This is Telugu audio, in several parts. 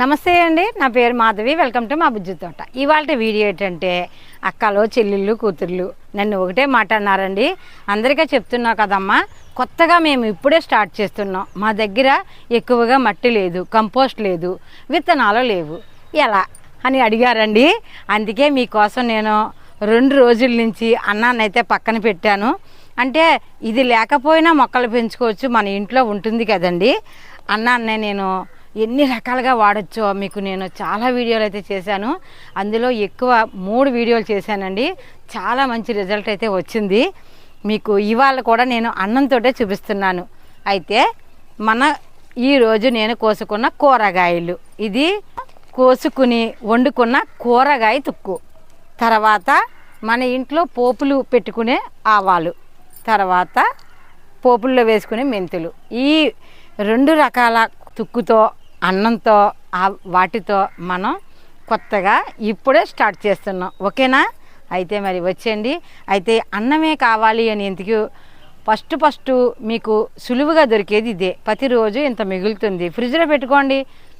నమస్తే అండి నా పేరు మాధవి వెల్కమ్ టు మా బుజ్జి తోట. ఇవాళ వీడియో ఏంటంటే అక్కలు చెల్లెళ్ళు కూతుర్లు నన్ను ఒకటే మాట అన్నారండి. అందరికీ చెప్తున్నావు కదమ్మా కొత్తగా మేము ఇప్పుడే స్టార్ట్ చేస్తున్నాం. మా దగ్గర ఎక్కువగా మట్టి లేదు కంపోస్ట్ లేదు విత్తనాలు లేవు. ఎలా అని అడిగారండి. అందుకే మీకోసం నేను రెండు రోజుల నుంచి అన్నాన్నైతే పక్కన పెట్టాను. అంటే ఇది లేకపోయినా మొక్కలు పెంచుకోవచ్చు మన ఇంట్లో ఉంటుంది కదండి. అన్నాన్నే నేను ఎన్ని రకాలుగా వాడచ్చో మీకు నేను చాలా వీడియోలు అయితే చేశాను. అందులో ఎక్కువ మూడు వీడియోలు చేశానండి. చాలా మంచి రిజల్ట్ అయితే వచ్చింది. మీకు ఇవాళ కూడా నేను అన్నంతోటే చూపిస్తున్నాను. అయితే మన ఈరోజు నేను కోసుకున్న కూరగాయలు. ఇది కోసుకుని వండుకున్న కూరగాయ తుక్కు. తర్వాత మన ఇంట్లో పోపులు పెట్టుకునే ఆవాలు. తర్వాత పోపుల్లో వేసుకునే మెంతులు. ఈ రెండు రకాల తుక్కుతో అన్నంతో వాటితో మనం కొత్తగా ఇప్పుడే స్టార్ట్ చేస్తున్నాం. ఓకేనా? అయితే మరి వచ్చేయండి. అయితే అన్నమే కావాలి అని ఎందుకు? ఫస్ట్ ఫస్ట్ మీకు సులువుగా దొరికేది ఇదే. ప్రతిరోజు ఇంత మిగులుతుంది. ఫ్రిడ్జ్లో పెట్టుకోండి.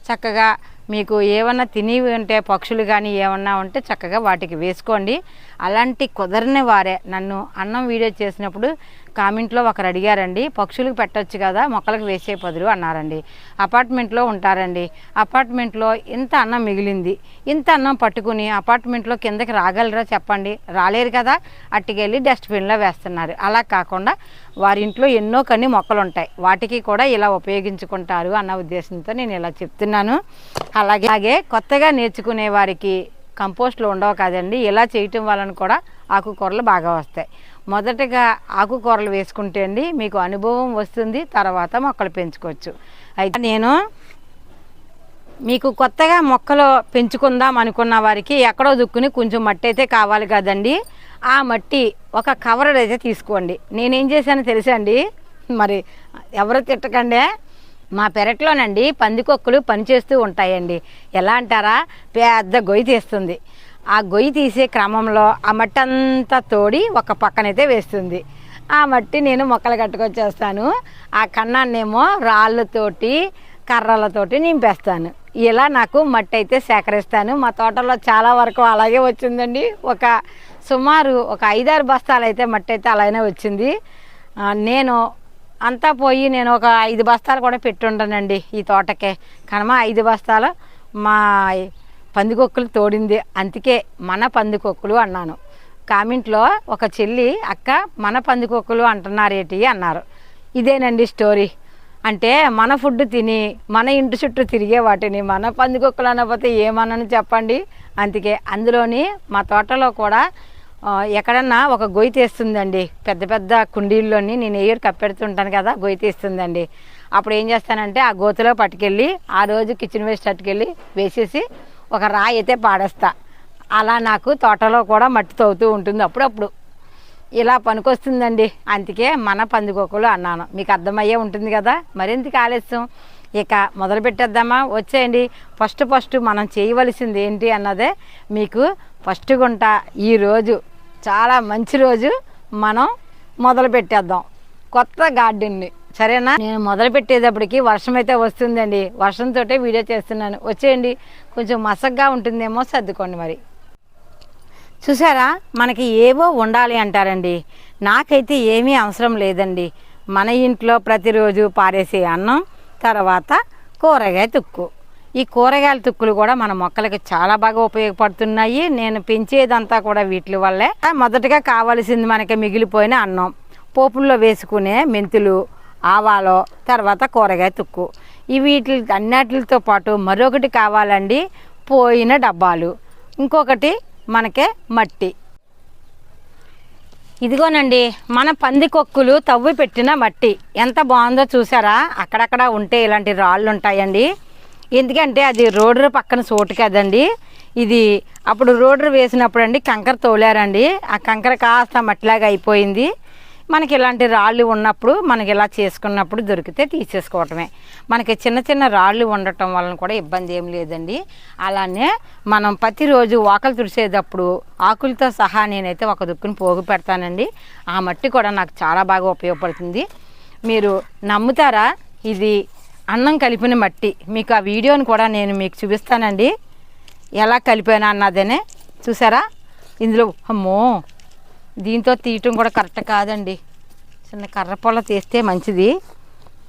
చక్కగా మీకు ఏమన్నా తినేవి ఉంటే పక్షులు కానీ ఏమన్నా ఉంటే చక్కగా వాటికి వేసుకోండి. అలాంటి కుదరని వారే నన్ను అన్నం వీడియో చేసినప్పుడు కామెంట్లో ఒకరు అడిగారండి పక్షులకు పెట్టొచ్చు కదా మొక్కలకు వేసే పదులు అన్నారండి. అపార్ట్మెంట్లో ఉంటారండి. అపార్ట్మెంట్లో ఇంత అన్నం మిగిలింది. ఇంత అన్నం పట్టుకుని అపార్ట్మెంట్లో కిందకి రాగలరా చెప్పండి? రాలేరు కదా. అట్టుకెళ్ళి డస్ట్బిన్లో వేస్తున్నారు. అలా కాకుండా వారి ఇంట్లో ఎన్నో కన్ని మొక్కలు ఉంటాయి వాటికి కూడా ఇలా ఉపయోగించుకుంటారు అన్న ఉద్దేశంతో నేను ఇలా చెప్తున్నాను. అలాగే అలాగే కొత్తగా నేర్చుకునే వారికి కంపోస్ట్లు ఉండవు కాదండి. ఇలా చేయటం వలన కూడా ఆకుకూరలు బాగా వస్తాయి. మొదటగా ఆకుకూరలు వేసుకుంటే అండి మీకు అనుభవం వస్తుంది తర్వాత మొక్కలు పెంచుకోవచ్చు. అయితే నేను మీకు కొత్తగా మొక్కలు పెంచుకుందాం అనుకున్న వారికి ఎక్కడో దుక్కుని కొంచెం మట్టి అయితే కావాలి కదండి. ఆ మట్టి ఒక కవర్ అయితే తీసుకోండి. నేనేం చేశానో తెలుసా అండి? మరి ఎవరు తిట్టకండి? మా పెరట్లోనండి పందికొక్కులు పనిచేస్తూ ఉంటాయండి. ఎలా అంటారా? పెద్ద గొయ్యి తీస్తుంది. ఆ గొయ్యి తీసే క్రమంలో ఆ మట్టి అంతా తోడి ఒక పక్కనైతే వేస్తుంది. ఆ మట్టి నేను మొక్కలు కట్టుకొచ్చేస్తాను. ఆ కన్నాన్నేమో రాళ్ళతోటి కర్రలతోటి నింపేస్తాను. ఇలా నాకు మట్టి అయితే సేకరిస్తాను. మా తోటలో చాలా వరకు అలాగే వచ్చిందండి. ఒక సుమారు ఒక ఐదారు బస్తాలు అయితే మట్టి అయితే అలానే వచ్చింది. నేను అంతా పోయి నేను ఒక ఐదు బస్తాలు కూడా పెట్టుండనండి ఈ తోటకే. కనమా ఐదు బస్తాలు. మా పందికొక్కులు తోడింది. అందుకే మన పందికొక్కులు అన్నాను. కామెంట్లో ఒక చెల్లి అక్క మన పందికొక్కులు అంటున్నారేటి? అన్నారు. ఇదేనండి స్టోరీ. అంటే మన ఫుడ్ తిని మన ఇంటి చుట్టూ తిరిగే వాటిని మన పందికొక్కులు అనకపోతే ఏమనని చెప్పండి? అందుకే అందులోని మా తోటలో కూడా ఎక్కడన్నా ఒక గొయ్యి తీస్తుందండి. పెద్ద పెద్ద కుండీల్లోని నేను ఎయ్యరు కప్పెడుతుంటాను కదా గొయ్యి తీస్తుందండి. అప్పుడు ఏం చేస్తానంటే ఆ గోతులో పట్టుకెళ్ళి ఆ రోజు కిచెన్ వేస్ట్ పట్టుకెళ్ళి వేసేసి ఒక రాయి అయితే పాడేస్తా. అలా నాకు తోటలో కూడా మట్టి తవ్వుతూ ఉంటుంది అప్పుడప్పుడు. ఇలా పనికొస్తుందండి. అందుకే మన పందికొక్కులు అన్నాను. మీకు అర్థమయ్యే ఉంటుంది కదా? మరింతకు ఆలస్యం? ఇక మొదలు పెట్టేద్దామా? వచ్చేయండి. ఫస్ట్ ఫస్ట్ మనం చేయవలసింది ఏంటి అన్నదే మీకు ఫస్ట్ గుంట ఈరోజు చాలా మంచి రోజు. మనం మొదలు పెట్టేద్దాం. కొత్త గార్డెన్ని. సరేనా? నేను మొదలు పెట్టేటప్పటికి వర్షం అయితే వస్తుందండి. వర్షంతో వీడియో చేస్తున్నాను. వచ్చేయండి. కొంచెం మసగ్గా ఉంటుందేమో సర్దుకోండి మరి. చూసారా? మనకి ఏవో ఉండాలి అంటారండి. నాకైతే ఏమీ అవసరం లేదండి. మన ఇంట్లో ప్రతిరోజు పారేసే అన్నం తర్వాత కూరగాయ తుక్కు. ఈ కూరగాయల తుక్కులు కూడా మన మొక్కలకి చాలా బాగా ఉపయోగపడుతున్నాయి. నేను పెంచేదంతా కూడా వీటి వల్లే. మొదటగా కావాల్సింది మనకి మిగిలిపోయిన అన్నం. పోపుల్లో వేసుకునే మెంతులు ఆవాలు తర్వాత కూరగాయ తుక్కు. ఈ వీటి అన్నిటితో పాటు మరొకటి కావాలండి పోయిన డబ్బాలు. ఇంకొకటి మనకే మట్టి. ఇదిగోనండి మన పందికొక్కులు తవ్వి పెట్టిన మట్టి. ఎంత బాగుందో చూసారా? అక్కడక్కడ ఉంటే ఇలాంటి రాళ్ళు ఉంటాయండి ఎందుకంటే అది రోడ్డు పక్కన చోటు కదండి. ఇది అప్పుడు రోడ్డు వేసినప్పుడు అండి కంకర తోలారండి. ఆ కంకర కాస్త మట్టిలాగా అయిపోయింది. మనకి ఇలాంటి రాళ్ళు ఉన్నప్పుడు మనకి ఇలా చేసుకున్నప్పుడు దొరికితే తీసేసుకోవటమే. మనకి చిన్న చిన్న రాళ్ళు ఉండటం వలన కూడా ఇబ్బంది ఏం లేదండి. అలానే మనం ప్రతిరోజు వాకలు తుడిసేటప్పుడు ఆకులతో సహా నేనైతే ఒక దుక్కుని పోగు పెడతానండి. ఆ మట్టి కూడా నాకు చాలా బాగా ఉపయోగపడుతుంది. మీరు నమ్ముతారా? ఇది అన్నం కలిపిన మట్టి. మీకు ఆ వీడియోని కూడా నేను మీకు చూపిస్తానండి. ఎలా కలిపాను అన్నదనే. చూసారా? ఇందులో అమ్మో! దీంతో తీయటం కూడా కరెక్ట్ కాదండి. చిన్న కర్ర పొల తీస్తే మంచిది.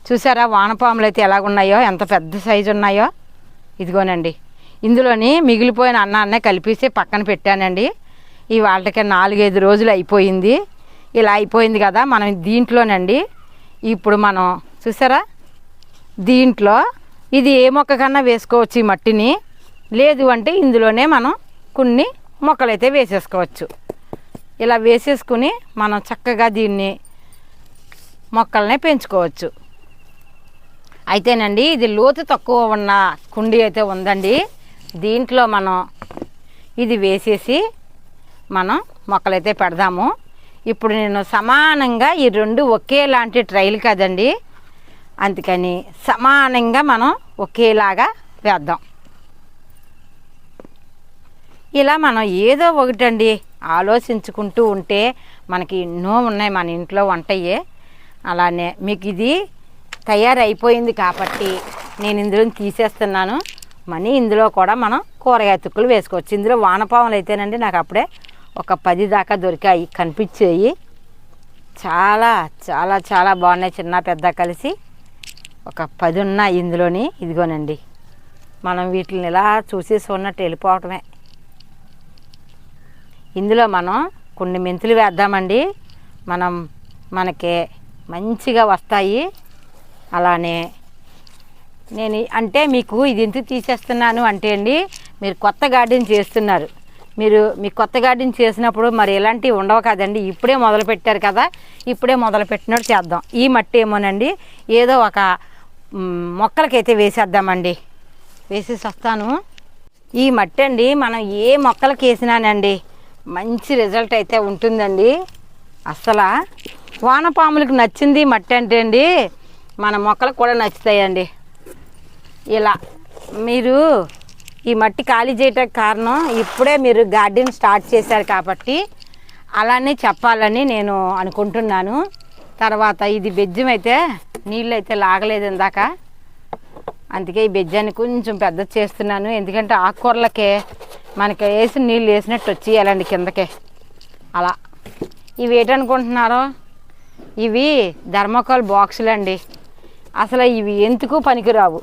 చూసారా వానపాములు అయితే ఎలాగున్నాయో? ఎంత పెద్ద సైజు ఉన్నాయో? ఇదిగోనండి. ఇందులోని మిగిలిపోయిన అన్నాన్నే కలిపేసి పక్కన పెట్టానండి. ఈ వాళ్ళకి నాలుగైదు రోజులు అయిపోయింది. ఇలా అయిపోయింది కదా మనం దీంట్లోనండి. ఇప్పుడు మనం చూసారా? దీంట్లో ఇది ఏ మొక్క కన్నా వేసుకోవచ్చు ఈ మట్టిని? లేదు అంటే ఇందులోనే మనం కొన్ని మొక్కలైతే వేసేసుకోవచ్చు. ఇలా వేసేసుకుని మనం చక్కగా దీన్ని మొక్కల్ని పెంచుకోవచ్చు. అయితేనండి ఇది లోతు తక్కువ ఉన్న కుండీ అయితే ఉందండి. దీంట్లో మనం ఇది వేసేసి మనం మొక్కలైతే పెడదాము. ఇప్పుడు నేను సమానంగా ఈ రెండు ఒకేలాంటి ట్రైల్ కదండి. అందుకని సమానంగా మనం ఒకేలాగా వేద్దాం. ఇలా మనం ఏదో ఒకటండి ఆలోచించుకుంటూ ఉంటే మనకి ఎన్నో ఉన్నాయి మన ఇంట్లో వంటయ్యే అలానే మీకు ఇది తయారైపోయింది కాబట్టి నేను ఇందులో తీసేస్తున్నాను. మనీ ఇందులో కూడా మనం కూరగాయ తుక్కులు వేసుకోవచ్చు. ఇందులో వానపాములు అయితేనండి నాకు అప్పుడే ఒక పది దాకా దొరికాయి కనిపించాయి. చాలా చాలా చాలా బాగున్నాయి చిన్న పెద్ద కలిసి. ఒక పది ఉన్నాయి ఇందులోని ఇదిగోనండి. మనం వీటిని ఇలా చూసేసి ఉన్నట్టు వెళ్ళిపోవటమే. ఇందులో మనం కొన్ని మెంతులు వేద్దామండి. మనం మనకి మంచిగా వస్తాయి. అలానే నేను అంటే మీకు ఇది ఎందుకు తీసేస్తున్నాను అంటే అండి మీరు కొత్త గార్డెన్ చేస్తున్నారు. మీరు మీ కొత్త గార్డెన్ చేసినప్పుడు మరి ఇలాంటివి ఉండవు కదండి. ఇప్పుడే మొదలు పెట్టారు కదా ఇప్పుడే మొదలు పెట్టినట్టు చేద్దాం. ఈ మట్టి ఏమోనండి ఏదో ఒక మొక్కలకైతే వేసేద్దామండి. వేసేసి వస్తాను. ఈ మట్టి అండి మనం ఏ మొక్కలకి వేసినానండి? మంచి రిజల్ట్ అయితే ఉంటుందండి. అసలు వానపాములకు నచ్చింది మట్టి అంటే అండి మన మొక్కలకు కూడా నచ్చుతాయండి. ఇలా మీరు ఈ మట్టి ఖాళీ చేయటానికి కారణం ఇప్పుడే మీరు గార్డెన్ స్టార్ట్ చేశారు కాబట్టి అలానే చెప్పాలని నేను అనుకుంటున్నాను. తర్వాత ఇది బెజ్జం అయితే నీళ్ళు అయితే లాగలేదు ఇందాక. అందుకే ఈ బెజ్జాన్ని కొంచెం పెద్ద చేస్తున్నాను. ఎందుకంటే ఆకుకూరలకే మనకి వేసిన నీళ్ళు వేసినట్టు వచ్చేయాలండి కిందకే. అలా. ఇవి ఏంటనుకుంటున్నారో? ఇవి ధర్మకోల్ బాక్సులు అండి అసలు ఇవి ఎందుకు పనికిరావు?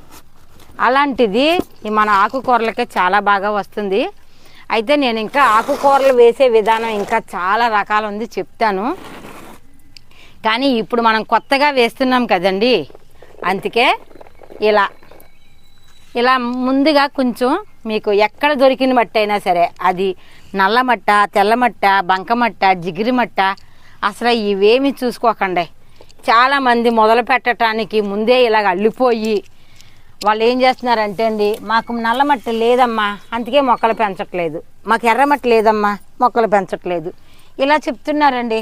అలాంటిది ఈ మన ఆకుకూరలకే చాలా బాగా వస్తుంది. అయితే నేను ఇంకా ఆకుకూరలు వేసే విధానం ఇంకా చాలా రకాలు ఉంది చెప్తాను. కానీ ఇప్పుడు మనం కొత్తగా వేస్తున్నాం కదండి. అందుకే ఇలా. ఇలా ముందుగా కొంచెం మీకు ఎక్కడ దొరికిన మట్టి అయినా సరే అది నల్లమట్ట తెల్లమట్ట బంకమట్ట జిగిరిమట్ట జిగిరి మట్ట అసలు ఇవేమి చూసుకోకండి. చాలామంది మొదలు పెట్టడానికి ముందే ఇలాగ అల్లిపోయి వాళ్ళు ఏం చేస్తున్నారంటే అండి మాకు నల్లమట్ట లేదమ్మా అందుకే మొక్కలు పెంచట్లేదు. మాకు ఎర్ర మట్టి లేదమ్మా మొక్కలు పెంచట్లేదు. ఇలా చెప్తున్నారండి.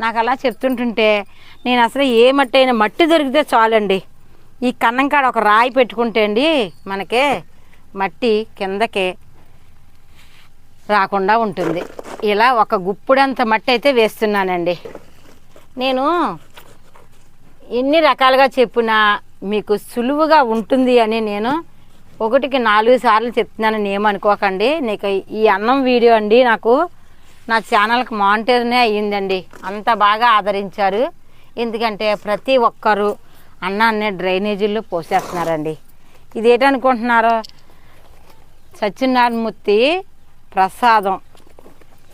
నాకు అలా చెప్తుంటుంటే నేను అసలు ఏ మట్టి అయినా మట్టి దొరికితే చాలండి. ఈ కన్నం కాడ ఒక రాయి పెట్టుకుంటే అండి మనకి మట్టి కిందకి రాకుండా ఉంటుంది. ఇలా ఒక గుప్పుడంత మట్టి అయితే వేస్తున్నానండి. నేను ఎన్ని రకాలుగా చెప్పినా మీకు సులువుగా ఉంటుంది అని నేను ఒకటికి నాలుగు సార్లు చెప్తున్నానని ఏమనుకోకండి నీకు ఈ అన్నం వీడియో అండి నాకు నా ఛానల్కి మానిటర్నే అయ్యిందండి. అంత బాగా ఆదరించారు. ఎందుకంటే ప్రతి ఒక్కరు అన్నాన్ని డ్రైనేజీల్లో పోసేస్తున్నారండి. ఇది ఏంటనుకుంటున్నారు సత్యనారాయణమూర్తి ప్రసాదం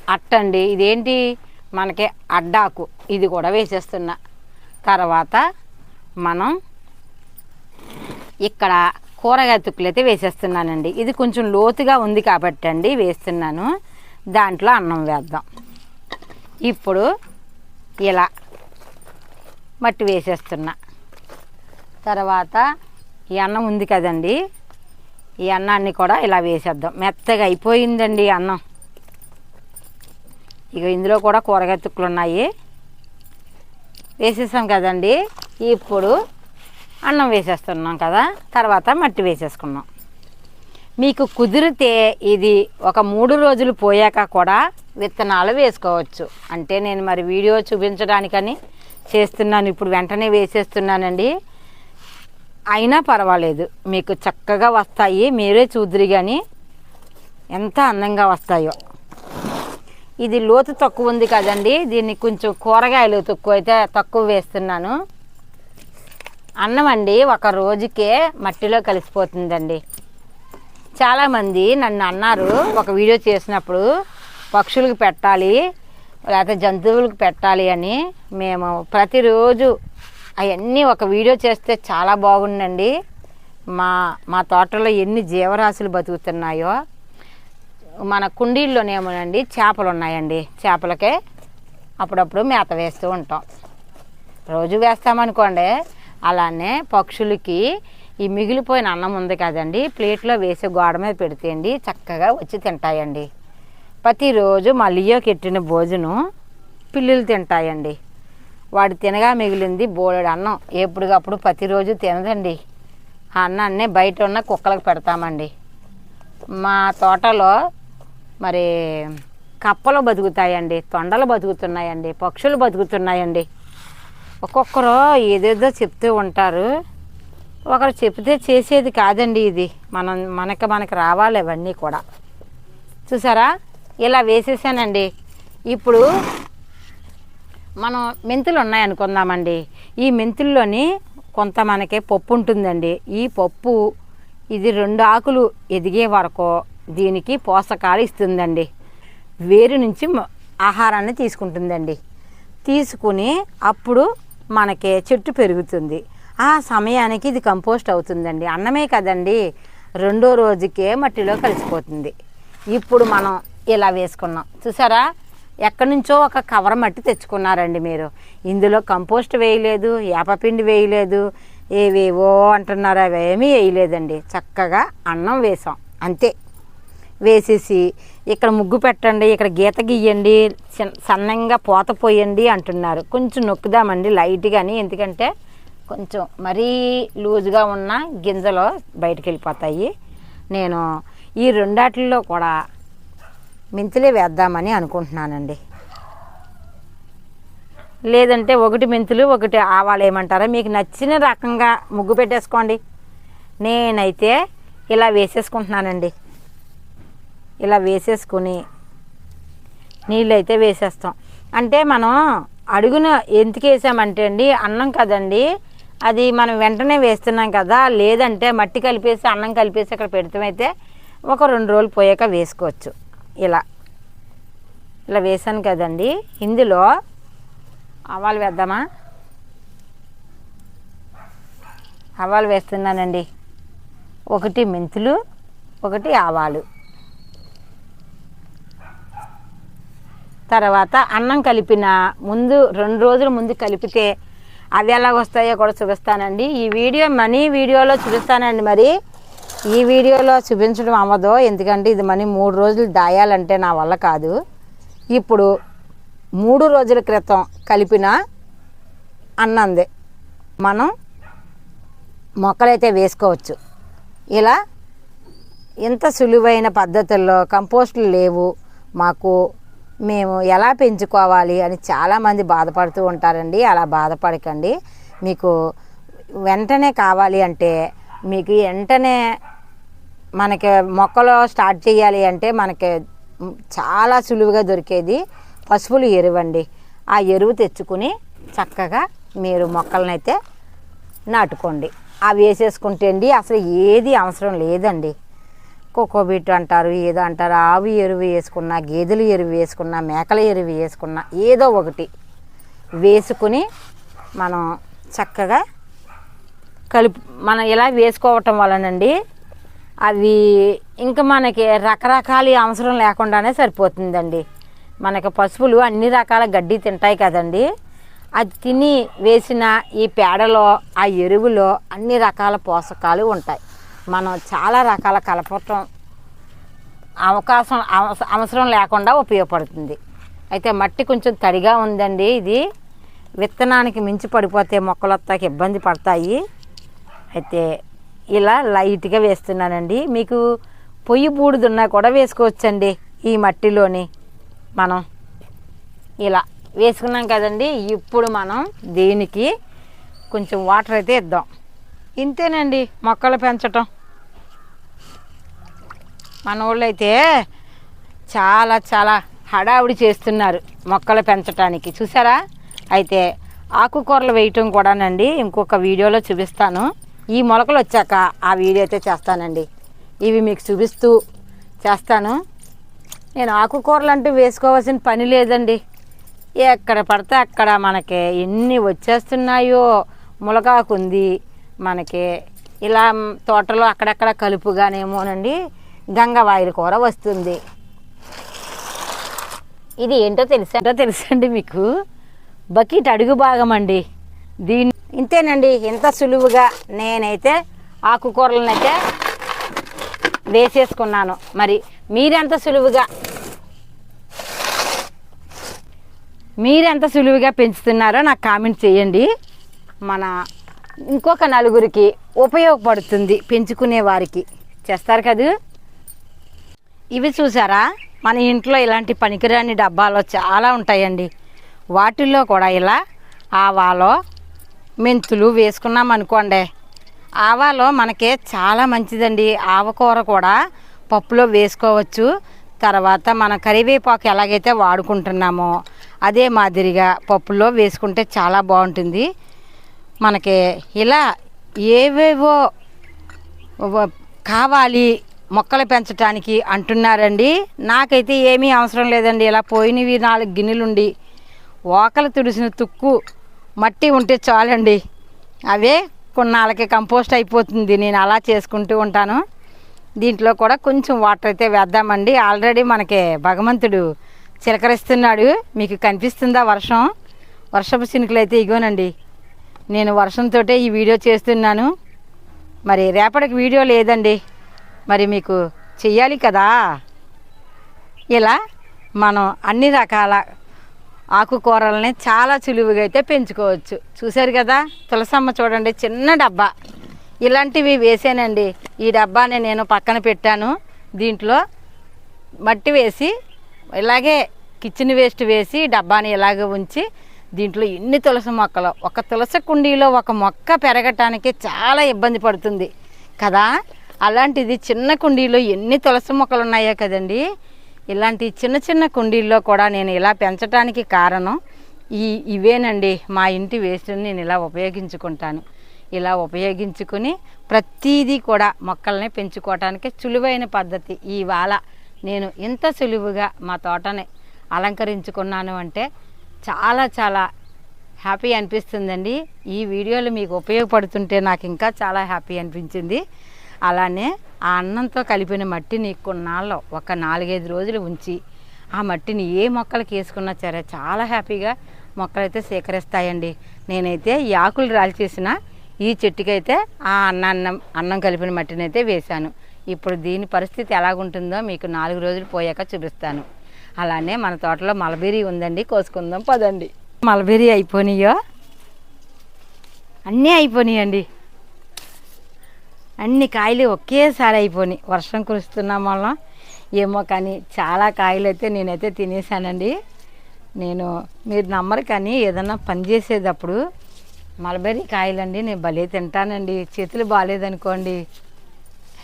అట్టండి. ఇదేంటి? మనకి అడ్డాకు. ఇది కూడా వేసేస్తున్నా. తర్వాత మనం ఇక్కడ కూరగాయ తుక్కులు అయితే వేసేస్తున్నానండి. ఇది కొంచెం లోతుగా ఉంది కాబట్టి అండి వేస్తున్నాను. దాంట్లో అన్నం వేద్దాం. ఇప్పుడు ఇలా మట్టి వేసేస్తున్నా. తర్వాత ఈ అన్నం ఉంది కదండి ఈ అన్నాన్ని కూడా ఇలా వేసేద్దాం. మెత్తగా అయిపోయిందండి ఈ అన్నం. ఇక ఇందులో కూడా కూరగాయ తుక్కులు ఉన్నాయి. వేసేసాం కదండి ఇప్పుడు అన్నం వేసేస్తున్నాం కదా తర్వాత మట్టి వేసేసుకున్నాం. మీకు కుదిరితే ఇది ఒక మూడు రోజులు పోయాక కూడా విత్తనాలు వేసుకోవచ్చు. అంటే నేను మరి వీడియో చూపించడానికని చేస్తున్నాను ఇప్పుడు వెంటనే వేసేస్తున్నానండి. అయినా పర్వాలేదు. మీకు చక్కగా వస్తాయి. మీరే చూద్దరు కానీ ఎంత అందంగా వస్తాయో. ఇది లోతు తక్కువ ఉంది కదండి. దీన్ని కొంచెం కూరగాయలు తక్కువ అయితే తక్కువ వేస్తున్నాను. అన్నం అండి ఒక రోజుకే మట్టిలో కలిసిపోతుందండి. చాలామంది నన్ను అన్నారు ఒక వీడియో చేసినప్పుడు పక్షులకు పెట్టాలి లేకపోతే జంతువులకు పెట్టాలి అని మేము ప్రతిరోజు అవన్నీ ఒక వీడియో చేస్తే చాలా బాగుందండి. మా మా తోటలో ఎన్ని జీవరాశులు బతుకుతున్నాయో. మన కుండీల్లోనేమోనండి చేపలు ఉన్నాయండి చేపలకే అప్పుడప్పుడు మేత వేస్తూ ఉంటాం. రోజు వేస్తామనుకోండి అలానే పక్షులకి ఈ మిగిలిపోయిన అన్నం ఉంది కదండి ప్లేట్లో వేసి గోడ మీద పెడితే అండి చక్కగా వచ్చి తింటాయండి. ప్రతిరోజు మా లియోకి ఎట్టిన భోజనం పిల్లులు తింటాయండి. వాడు తినగా మిగిలింది బోలెడు అన్నం. ఎప్పటికప్పుడు ప్రతిరోజు తినదండి. ఆ అన్నాన్ని బయట ఉన్న కుక్కలకు పెడతామండి. మా తోటలో మరి కప్పలు బతుకుతాయండి తొండలు బతుకుతున్నాయండి పక్షులు బతుకుతున్నాయండి. ఒక్కొక్కరు ఏదేదో చెప్తూ ఉంటారు. ఒకరు చెప్తే చేసేది కాదండి ఇది. మనం మనకి మనకి రావాలి ఇవన్నీ కూడా. చూసారా? ఇలా వేసేసానండి. ఇప్పుడు మనం మెంతులు ఉన్నాయనుకుందామండి. ఈ మెంతుల్లోని కొంత మనకి పప్పు ఉంటుందండి ఈ పప్పు ఇది రెండు ఆకులు ఎదిగే వరకు దీనికి పోషకాలు ఇస్తుందండి. వేరు నుంచి ఆహారాన్ని తీసుకుంటుందండి. తీసుకుని అప్పుడు మనకి చెట్టు పెరుగుతుంది. ఆ సమయానికి ఇది కంపోస్ట్ అవుతుందండి. అన్నమే కదండి రెండో రోజుకే మట్టిలో కలిసిపోతుంది. ఇప్పుడు మనం ఇలా వేసుకున్నాం. చూసారా? ఎక్కడి నుంచో ఒక కవర్ మట్టి తెచ్చుకున్నారండి మీరు. ఇందులో కంపోస్ట్ వేయలేదు ఏపపిండి వేయలేదు ఏవేవో అంటున్నారు అవేమీ వేయలేదండి. చక్కగా అన్నం వేసాం అంతే. వేసేసి ఇక్కడ ముగ్గు పెట్టండి ఇక్కడ గీత గీయండి సన్నంగా పోత పోయండి అంటున్నారు. కొంచెం నొక్కుదామండి లైట్గాని ఎందుకంటే కొంచెం మరీ లూజుగా ఉన్న గింజలు బయటికి వెళ్ళిపోతాయి నేను ఈ రెండాటిల్లో కూడా మెంతులే వేద్దామని అనుకుంటున్నానండి. లేదంటే ఒకటి మెంతులు ఒకటి ఆవాలు ఏమంటారా? మీకు నచ్చిన రకంగా ముగ్గు పెట్టేసుకోండి. నేనైతే ఇలా వేసేసుకుంటున్నానండి. ఇలా వేసేసుకుని నీళ్ళు అయితే వేసేస్తాం. అంటే మనం అడుగున ఎందుకు వేసామంటే అండి అన్నం కదండి అది మనం వెంటనే వేస్తున్నాం కదా లేదంటే మట్టి కలిపేసి అన్నం కలిపేసి అక్కడ పెడతామైతే ఒక రెండు రోజులు పోయాక వేసుకోవచ్చు. ఇలా. ఇలా వేసాను కదండి. ఇందులో ఆవాలు వేద్దామా? ఆవాలు వేస్తున్నానండి. ఒకటి మెంతులు ఒకటి ఆవాలు. తర్వాత అన్నం కలిపిన ముందు రెండు రోజుల ముందు కలిపితే అవి ఎలా వస్తాయో కూడా చూపిస్తానండి. ఈ వీడియో మనీ వీడియోలో చూపిస్తానండి మరి. ఈ వీడియోలో చూపించడం అవ్వదు. ఎందుకంటే ఇది మనీ మూడు రోజులు దాయాలంటే నా వల్ల కాదు. ఇప్పుడు మూడు రోజుల క్రితం కలిపిన అన్నంది మనం మొక్కలైతే వేసుకోవచ్చు. ఇలా ఇంత సులువైన పద్ధతుల్లో కంపోస్టులు లేవు. మాకు మేము ఎలా పెంచుకోవాలి అని చాలామంది బాధపడుతూ ఉంటారండి. అలా బాధపడకండి. మీకు వెంటనే కావాలి అంటే మీకు వెంటనే మనకి మొక్కలు స్టార్ట్ చేయాలి అంటే మనకి చాలా సులువుగా దొరికేది పశువులు ఎరువండి. ఆ ఎరువు తెచ్చుకుని చక్కగా మీరు మొక్కలనైతే నాటుకోండి. అవి వేసేసుకుంటే అండి అసలు ఏది అవసరం లేదండి. కోకోబీట్ అంటారు ఏదో అంటారు. ఆవు ఎరువు వేసుకున్నా గేదెల ఎరువు వేసుకున్నా మేకల ఎరువు వేసుకున్నా ఏదో ఒకటి వేసుకుని మనం చక్కగా కలుపు మనం ఇలా వేసుకోవటం వలనండి అవి ఇంకా మనకి రకరకాల అవసరం లేకుండానే సరిపోతుందండి. మనకి పశువులు అన్ని రకాల గడ్డి తింటాయి కదండి. అది తిని వేసిన ఈ పేడలో ఆ ఎరువులో అన్ని రకాల పోషకాలు ఉంటాయి. మనం చాలా రకాల కలపటం అవకాశం అవసరం లేకుండా ఉపయోగపడుతుంది. అయితే మట్టి కొంచెం తడిగా ఉందండి ఇది. విత్తనానికి మించి పడిపోతే మొక్కలు వస్తాకి ఇబ్బంది పడతాయి. అయితే ఇలా లైట్గా వేస్తున్నానండి. మీకు పొయ్యి బూడిదున్నా కూడా వేసుకోవచ్చండి ఈ మట్టిలోని మనం. ఇలా వేసుకున్నాం కదండి. ఇప్పుడు మనం దీనికి కొంచెం వాటర్ అయితే ఇద్దాం. ఇంతేనండి మొక్కలు పెంచటం. మన వాళ్ళైతే చాలా చాలా హడావుడి చేస్తున్నారు మొక్కలు పెంచటానికి. చూసారా? అయితే ఆకుకూరలు వేయటం కూడానండి ఇంకొక వీడియోలో చూపిస్తాను. ఈ మొలకలు వచ్చాక ఆ వీడియో అయితే చేస్తానండి. ఇవి మీకు చూపిస్తూ చేస్తాను. నేను ఆకుకూరలు అంటూ వేసుకోవాల్సిన పని లేదండి. ఎక్కడ పడితే అక్కడ మనకి ఎన్ని వచ్చేస్తున్నాయో ములగాకు ఉంది. మనకి ఇలా తోటలో అక్కడక్కడ కలుపుగానేమోనండి. గంగవాయిల కూర వస్తుంది. ఇది ఏంటో తెలుసా? ఏంటో తెలుసండి మీకు? బకెట్ అడుగు భాగం అండి. దీన్ని ఇంతేనండి. ఇంత సులువుగా నేనైతే ఆకుకూరలనైతే వేసేసుకున్నాను. మరి మీరెంత సులువుగా మీరెంత సులువుగా పెంచుతున్నారో నాకు కామెంట్ చేయండి. మన ఇంకొక నలుగురికి ఉపయోగపడుతుంది పెంచుకునే వారికి. చేస్తారు కదా? ఇవి చూసారా? మన ఇంట్లో ఇలాంటి పనికిరాని డబ్బాలు చాలా ఉంటాయండి. వాటిల్లో కూడా ఇలా ఆవాలో మెంతులు వేసుకున్నాం అనుకోండి ఆవాలో మనకి చాలా మంచిదండి. ఆవకూర కూడా పప్పులో వేసుకోవచ్చు. తర్వాత మన కరివేపాకు ఎలాగైతే వాడుకుంటున్నామో అదే మాదిరిగా పప్పులో వేసుకుంటే చాలా బాగుంటుంది. మనకి ఇలా ఏవేవో కావాలి మొక్కలు పెంచడానికి అంటున్నారండి. నాకైతే ఏమీ అవసరం లేదండి. ఇలా పోయినవి నాలుగు గిన్నెలుండి ఓకలు తుడిసిన తుక్కు మట్టి ఉంటే చాలండి. అవే కొన్నాళ్ళకి కంపోస్ట్ అయిపోతుంది. నేను అలా చేసుకుంటూ ఉంటాను. దీంట్లో కూడా కొంచెం వాటర్ అయితే వేద్దామండి. ఆల్రెడీ మనకి భగవంతుడు చిలకరిస్తున్నాడు. మీకు కనిపిస్తుందా వర్షం? వర్షపు చినుకులు అయితే ఇగోనండి. నేను వర్షంతో ఈ వీడియో చేస్తున్నాను. మరి రేపటికి వీడియో లేదండి. మరి మీకు చెయ్యాలి కదా? ఇలా మనం అన్ని రకాల ఆకుకూరలని చాలా సులువుగా అయితే పెంచుకోవచ్చు. చూశారు కదా? తులసమ్మ చూడండి చిన్న డబ్బా. ఇలాంటివి వేసానండి. ఈ డబ్బాని నేను పక్కన పెట్టాను. దీంట్లో మట్టి వేసి ఇలాగే కిచెన్ వేస్ట్ వేసి డబ్బాని ఇలాగే ఉంచి దీంట్లో ఎన్ని తులసి మొక్కలు. ఒక తులసి కుండీలో ఒక మొక్క పెరగటానికి చాలా ఇబ్బంది పడుతుంది. కదా? అలాంటిది చిన్న కుండీలో ఎన్ని తులసి మొక్కలు ఉన్నాయో కదండీ? ఇలాంటి చిన్న చిన్న కుండీల్లో కూడా నేను ఇలా పెంచడానికి కారణం ఈ ఇవేనండి. మా ఇంటి వేస్ట్ని నేను ఇలా ఉపయోగించుకుంటాను. ఇలా ఉపయోగించుకుని ప్రతీది కూడా మొక్కల్ని పెంచుకోవటానికి సులువైన పద్ధతి. ఇవాళ నేను ఇంత సులువుగా మా తోటని అలంకరించుకున్నాను అంటే చాలా చాలా హ్యాపీ అనిపిస్తుందండి. ఈ వీడియోలు మీకు ఉపయోగపడుతుంటే నాకు ఇంకా చాలా హ్యాపీ అనిపించింది. అలానే ఆ అన్నంతో కలిపిన మట్టిని కొన్నాళ్ళు. ఒక నాలుగైదు రోజులు ఉంచి ఆ మట్టిని ఏ మొక్కలకి వేసుకున్నా సరే చాలా హ్యాపీగా మొక్కలైతే సేకరిస్తాయండి. నేనైతే ఈ ఆకులు రాల్చేసిన ఈ చెట్టుకైతే ఆ అన్న అన్నం అన్నం కలిపిన మట్టిని అయితే వేశాను. ఇప్పుడు దీని పరిస్థితి ఎలాగుంటుందో మీకు నాలుగు రోజులు పోయాక చూపిస్తాను. అలానే మన తోటలో మలబెరీ ఉందండి. కోసుకుందాం పదండి. మలబెరీ అయిపోయినాయో అన్నీ అయిపోయినాయండి అన్ని కాయలు ఒకేసారి అయిపోయినాయి వర్షం కురుస్తున్నాం వల్ల ఏమో కానీ చాలా కాయలు అయితే నేనైతే తినేసానండి. నేను మీరు నమ్మరు కానీ ఏదన్నా పని చేసేటప్పుడు మలబెర్రీ కాయలండి. నేను భలే తింటానండి. చేతులు బాగాలేదనుకోండి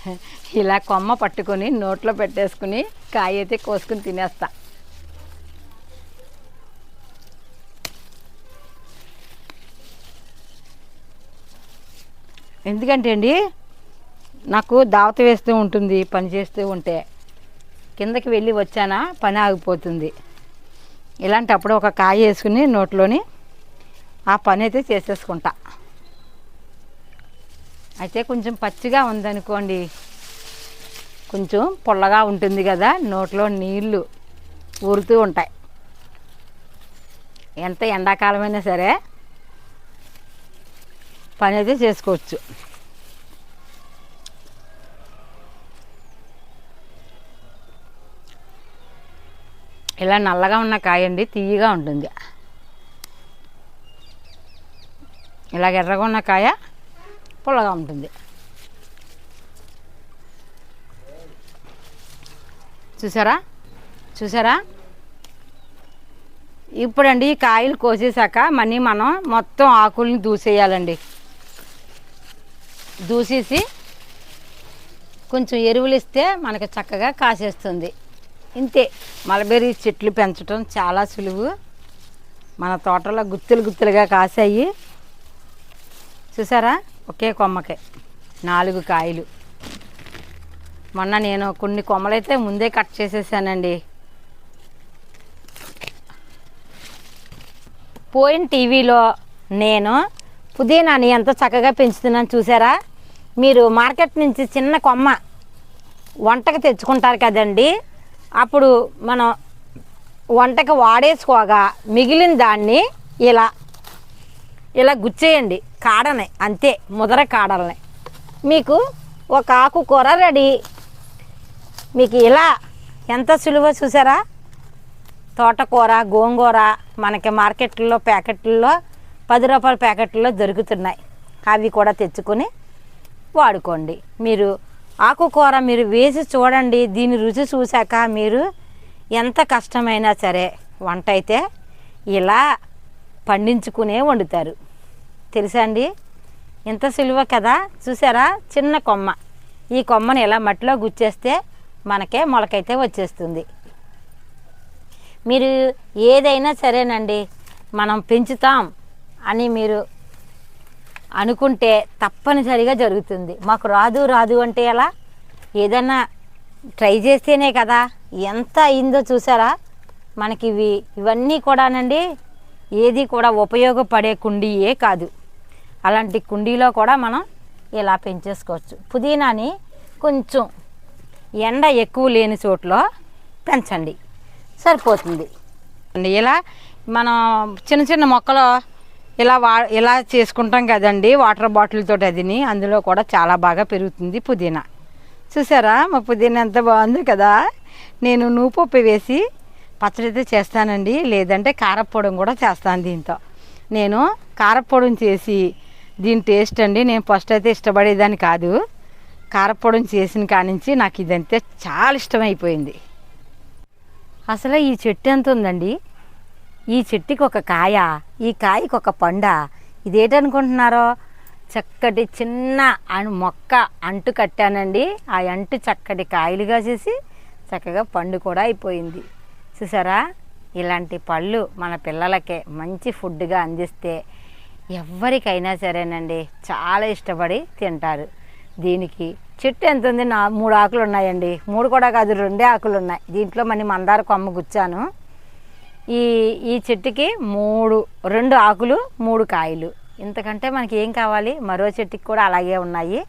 ఇలా కొమ్మ పట్టుకొని నోట్లో పెట్టేసుకుని కాయ అయితే కోసుకుని తినేస్తా. ఎందుకంటే అండి నాకు దావత వేస్తూ ఉంటుంది పని చేస్తూ ఉంటే. కిందకి వెళ్ళి వచ్చానా పని ఆగిపోతుంది. ఇలాంటప్పుడు ఒక కాయ వేసుకుని నోట్లోని ఆ పని అయితే చేసేసుకుంటా. అయితే కొంచెం పచ్చిగా ఉందనుకోండి కొంచెం పొల్లగా ఉంటుంది కదా నోట్లో నీళ్ళు ఊరుతూ ఉంటాయి. ఎంత ఎండాకాలమైనా సరే పని అయితే చేసుకోవచ్చు. ఇలా నల్లగా ఉన్న కాయ అండి తీయగా ఉంటుంది. ఇలాగ ఎర్రగా ఉన్న కాయ పుల్లగా ఉంటుంది. చూసారా? చూసారా? ఇప్పుడండి ఈ కాయలు కోసేసాక మనీ మనం మొత్తం ఆకుల్ని దూసేయాలండి. దూసేసి కొంచెం ఎరువులు ఇస్తే మనకి చక్కగా కాసేస్తుంది. ఇంతే. మలబెర్రీ చెట్లు పెంచడం చాలా సులువు. మన తోటలో గుత్తులు గుత్తులుగా కాసాయి చూసారా? ఒకే కొమ్మకే. నాలుగు కాయలు. మొన్న నేను కొన్ని కొమ్మలైతే ముందే కట్ చేసేసానండి. పోయిన టీవీలో నేను పుదీనాని ఎంత చక్కగా పెంచుతున్నాను చూసారా? మీరు మార్కెట్ నుంచి చిన్న కొమ్మ వంటకు తెచ్చుకుంటారు కదండి. అప్పుడు మనం వంటకు వాడేసుకోగా మిగిలిన దాన్ని ఇలా ఇలా గుచ్చేయండి. కాడని అంతే ముదర కాడల్ని. మీకు ఒక ఆకు కూర రెడీ. మీకు ఇలా ఎంత సులువ చూసారా? తోటకూర గోంగూర మనకి మార్కెట్లో ప్యాకెట్లలో పది రూపాయల ప్యాకెట్లలో దొరుకుతున్నాయి. అవి కూడా తెచ్చుకొని వాడుకోండి. మీరు ఆకుకూర మీరు వేసి చూడండి. దీని రుచి చూశాక మీరు ఎంత కష్టమైనా సరే వంట అయితే ఇలా పండించుకునే వండుతారు. తెలుసా అండి? ఇంత సులువ కదా? చూసారా? చిన్న కొమ్మ. ఈ కొమ్మని ఇలా మట్టిలో గుచ్చేస్తే మనకే మొలకైతే వచ్చేస్తుంది. మీరు ఏదైనా సరేనండి. మనం పెంచుతాం అని మీరు అనుకుంటే తప్పనిసరిగా జరుగుతుంది. మాకు రాదు రాదు అంటే ఎలా? ఏదన్నా ట్రై చేస్తేనే కదా. ఎంత అయిందో చూసారా? మనకి ఇవి ఇవన్నీ కూడానండి ఏది కూడా ఉపయోగపడే కుండీయే కాదు. అలాంటి కుండీలో కూడా మనం ఇలా పెంచేసుకోవచ్చు. పుదీనాని కొంచెం ఎండ ఎక్కువ లేని చోట్లో పెంచండి. సరిపోతుంది. అండి ఇలా మనం చిన్న చిన్న మొక్కలు ఇలా వా ఇలా చేసుకుంటాం కదండి వాటర్ బాటిల్తో అదిని అందులో కూడా చాలా బాగా పెరుగుతుంది పుదీనా. చూసారా? మా పుదీనా ఎంత బాగుంది కదా. నేను నూపప్పు వేసి పచ్చడి అయితే చేస్తానండి లేదంటే కారప్పొడం కూడా చేస్తాను దీంతో. నేను కారప్పొడం చేసి దీని టేస్ట్ అండి నేను ఫస్ట్ అయితే ఇష్టపడేదాన్ని కాదు. కారప్పొడం చేసిన కానించి నాకు ఇదంతే చాలా ఇష్టమైపోయింది. అసలు ఈ చెట్టు ఎంత ఉందండి? ఈ చెట్టుకి ఒక కాయ ఈ కాయకి ఒక పండ. ఇదేటనుకుంటున్నారో? చక్కటి చిన్న అను మొక్క అంటు కట్టానండి. ఆ అంటు చక్కటి కాయలుగా చేసి చక్కగా పండు కూడా అయిపోయింది. చూసారా? ఇలాంటి పళ్ళు మన పిల్లలకే మంచి ఫుడ్గా అందిస్తే ఎవరికైనా సరేనండి. చాలా ఇష్టపడి తింటారు. దీనికి చెట్టు ఎంత ఉంది? నా మూడు ఆకులు ఉన్నాయండి మూడు కూడా కాదు రెండే ఆకులు ఉన్నాయి దీంట్లో మన మందార కొమ్మ గుచ్చాను. ఈ ఈ చెట్టుకి మూడు రెండు ఆకులు మూడు కాయలు. ఇంతకంటే మనకి ఏం కావాలి? మరో చెట్టుకి కూడా అలాగే ఉన్నాయి.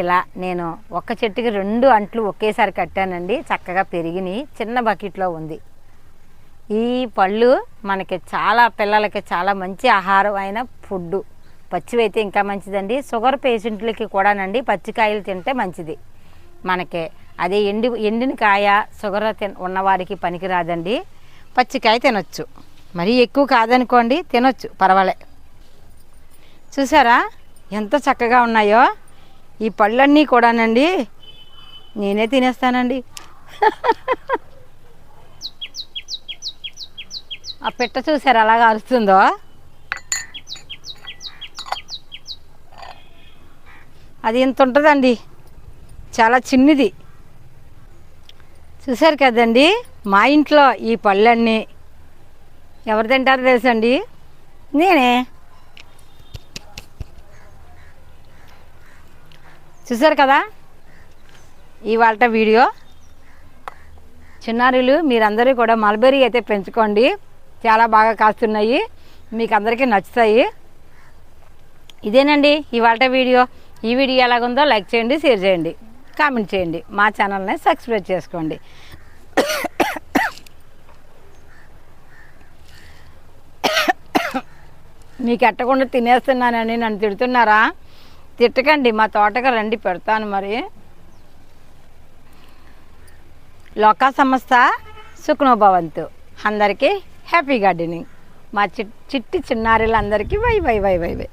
ఇలా నేను ఒక్క చెట్టుకి రెండు అంట్లు ఒకేసారి కట్టానండి. చక్కగా పెరిగినాయి. చిన్న బకెట్లో ఉంది. ఈ పళ్ళు మనకి చాలా పిల్లలకి చాలా మంచి ఆహారం అయిన ఫుడ్ పచ్చివైతే ఇంకా మంచిదండి. షుగర్ పేషెంట్లకి కూడానండి పచ్చికాయలు తింటే మంచిది. మనకి అదే ఎండి ఎండిన కాయ షుగర్ తిన ఉన్నవారికి పనికిరాదండి. పచ్చికాయ తినొచ్చు. మరీ ఎక్కువ కాదనుకోండి తినొచ్చు. పర్వాలే. చూసారా? ఎంత చక్కగా ఉన్నాయో? ఈ పళ్ళన్నీ కూడానండి. నేనే తినేస్తానండి. ఆ పిట్ట చూసారా అలాగ అరుస్తుందో? అది ఇంత ఉంటుందండి. చాలా చిన్నది. చూసారు కదండి? మా ఇంట్లో ఈ పళ్ళన్నీ ఎవరు తింటారో తెలుసండి? నేనే. చూసారు కదా? ఇవాళ వీడియో. చిన్నారులు మీరందరూ కూడా మల్బెరీ అయితే పెంచుకోండి. చాలా బాగా కాస్తున్నాయి. మీకు అందరికీ నచ్చుతాయి. ఇదేనండి ఇవాళ వీడియో. ఈ వీడియో ఎలాగుందో లైక్ చేయండి షేర్ చేయండి కామెంట్ చేయండి. మా ఛానల్ని సబ్స్క్రైబ్ చేసుకోండి. మీకు ఎట్టకుండా తినేస్తున్నానని నన్ను తిడుతున్నారా? తిట్టకండి మా తోటకు రండి పెడతాను మరి. లోకా సంస్థ సుఖనోభవంతు. అందరికీ హ్యాపీ గార్డెనింగ్ మా చిట్ చిట్టి చిన్నారులందరికీ వై వై వై వై వై.